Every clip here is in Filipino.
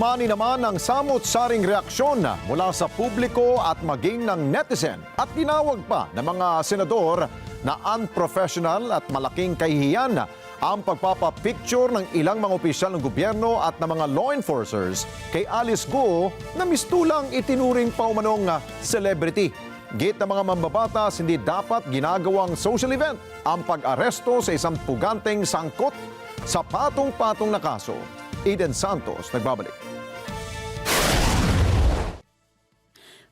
Umani naman ang samot-saring reaksyon mula sa publiko at maging ng netizen at tinawag pa ng mga senador na unprofessional at malaking kahihiyan ang pagpapapicture ng ilang mga opisyal ng gobyerno at ng mga law enforcers kay Alice Go na mistulang itinuring paumanong celebrity. Git ng mga mambabatas, hindi dapat ginagawang social event ang pag-aresto sa isang puganteng sangkot sa patong-patong na kaso. Eden Santos, nagbabalik.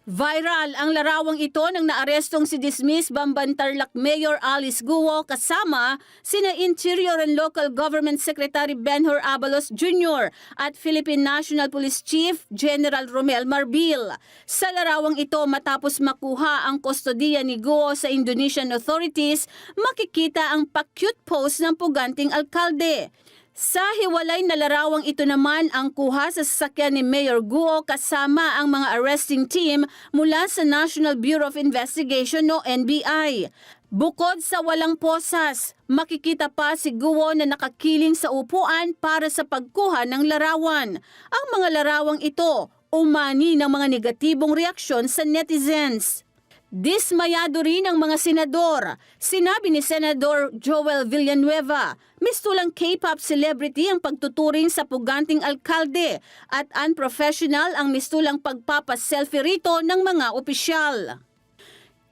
Viral ang larawang ito ng naarestong si dismiss Bambantarlak Mayor Alice Guo kasama sina Interior and Local Government Secretary Benhur Abalos Jr. at Philippine National Police Chief General Romel Marbil. Sa larawang ito matapos makuha ang kustodiya ni Guo sa Indonesian authorities, makikita ang pa-cute pose ng puganting alkalde. Sa hiwalay na larawang ito naman ang kuha sa sasakyan ni Mayor Guo kasama ang mga arresting team mula sa National Bureau of Investigation o NBI. Bukod sa walang posas, makikita pa si Guo na nakakiling sa upuan para sa pagkuha ng larawan. Ang mga larawang ito umani ng mga negatibong reaksyon sa netizens. Dismayado rin ang mga senador. Sinabi ni Senador Joel Villanueva, mistulang K-pop celebrity ang pagtuturing sa puganting alkalde at unprofessional ang mistulang pagpapaselfie rito ng mga opisyal.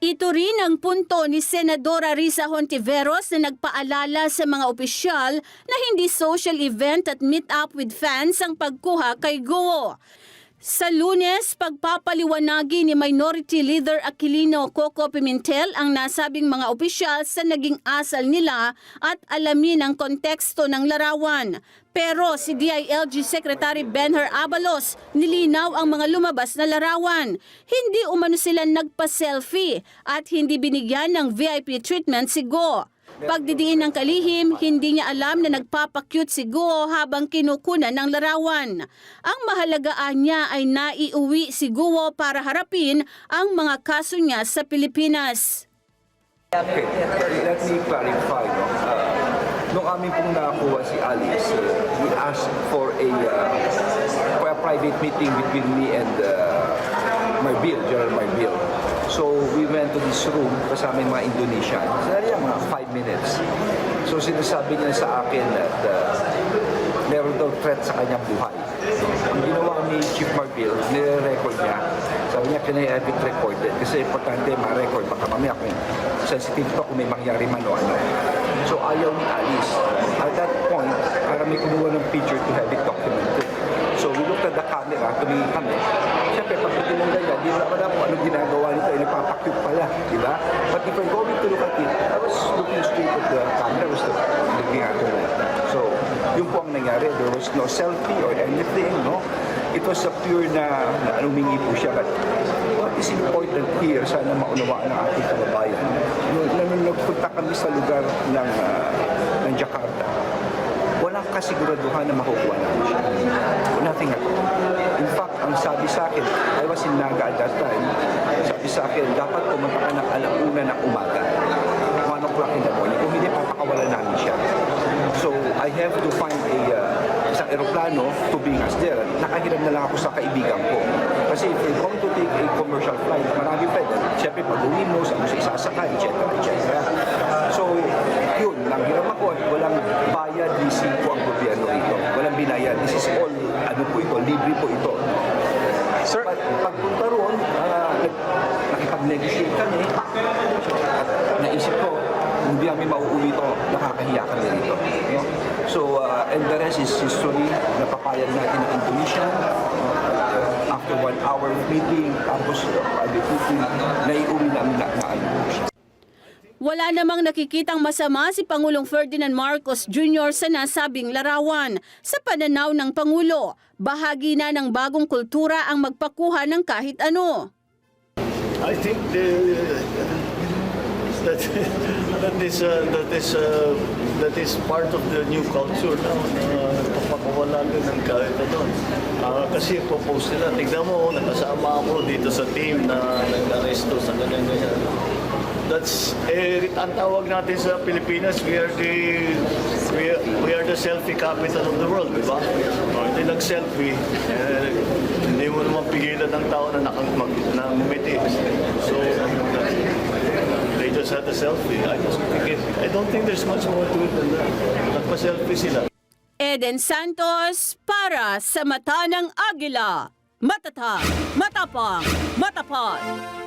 Ito rin ang punto ni Senadora Risa Hontiveros na nagpaalala sa mga opisyal na hindi social event at meet up with fans ang pagkuha kay Guo. Sa lunes, pagpapaliwanagi ni Minority Leader Aquilino Coco Pimentel ang nasabing mga opisyal sa naging asal nila at alamin ang konteksto ng larawan. Pero si DILG Secretary Benher Abalos nilinaw ang mga lumabas na larawan. Hindi umano sila nagpa-selfie at hindi binigyan ng VIP treatment si Go. Pagdidiin ng kalihim, hindi niya alam na nagpapakyut si Guo habang kinukunan ng larawan. Ang mahalagaan niya ay naiuwi si Guo para harapin ang mga kaso niya sa Pilipinas. Okay, let me clarify. No? Uh, nung amin pong nakakuha si Alice, uh, we asked for a, uh, for a private meeting between me and uh, Marbil, General Marbil. So we went to this room kasama yung mga Indonesian. Sinari mga five minutes. So sinasabi niya sa akin that uh, meron daw threat sa kanyang buhay. Ang ginawa ni Chief Marbil, nire-record niya. Sabi niya, can I have it recorded? Kasi importante ma-record. Baka mamaya kung sensitive to kung may mangyari man o ano. So ayaw ni Alice. At that point, para may kumuha ng picture to have it documented. So we looked at the camera, tumingin kami. Siyempre, pag tinanggal yan, di naman ako ano ginagawa nito, ay nagpapakyut pala, di ba? But if we're going to look at it, I was looking straight at the camera, I was looking at that. So, yun po ang nangyari. There was no selfie or anything, no? It was a pure na, na humingi po siya. But what is important here, sana maunawaan ng ating kababayan, nung, nung nagpunta kami sa lugar ng, ah, ng Jakarta, walang kasiguraduhan na makukuha namin siya. Nothing at all. Sabi sa akin, I was in Naga at that time, sabi sa akin, dapat pumunta ka ng alauna ng umaga. 1 o'clock in the morning. Kung hindi, papakawalan namin siya. So, I have to find a uh, isang aeroplano to bring us there. Nakahiram na lang ako sa kaibigan ko. Kasi if you're going to take a commercial flight, marami pa. Siyempre, pag uwi mo, saan mo siya isasakay, etc. etc. So, yun, nanghiram ako at walang bayad ni Cinco ang gobyerno rito. Walang binayad. This is all, ano po ito, libre po ito. Pagpunta roon, uh, nakipag-negotiate kami at naisip ko, hindi kami mauuli ito, nakakahiya kami rito. No? So, uh, and the rest is history, napapayag natin ng Indonesia. no? Uh, after one hour meeting, tapos uh, naiuwi namin na, na ano siya. Wala namang nakikitang masama si Pangulong Ferdinand Marcos Jr. sa nasabing larawan. Sa pananaw ng Pangulo, bahagi na ng bagong kultura ang magpakuha ng kahit ano. I think the, that that is uh, that is uh, that is part of the new culture now na papakawala ka ng kahit ano. Ah, kasi propose nila, tignan mo, nakasama ako dito sa team na nag-aresto sa ganyan ganyan. That's eh, ang tawag natin sa Pilipinas, we are the we are, we are the selfie capital of the world, di ba? O, hindi nag-selfie, eh, hindi mo naman pigilan ng tao na nakang mag, na ngumiti. So, they just had a selfie. I just it, I don't think there's much more to it than that. Nagpa-selfie sila. Eden Santos para sa Mata ng Agila. Matatag, matapang, matapat.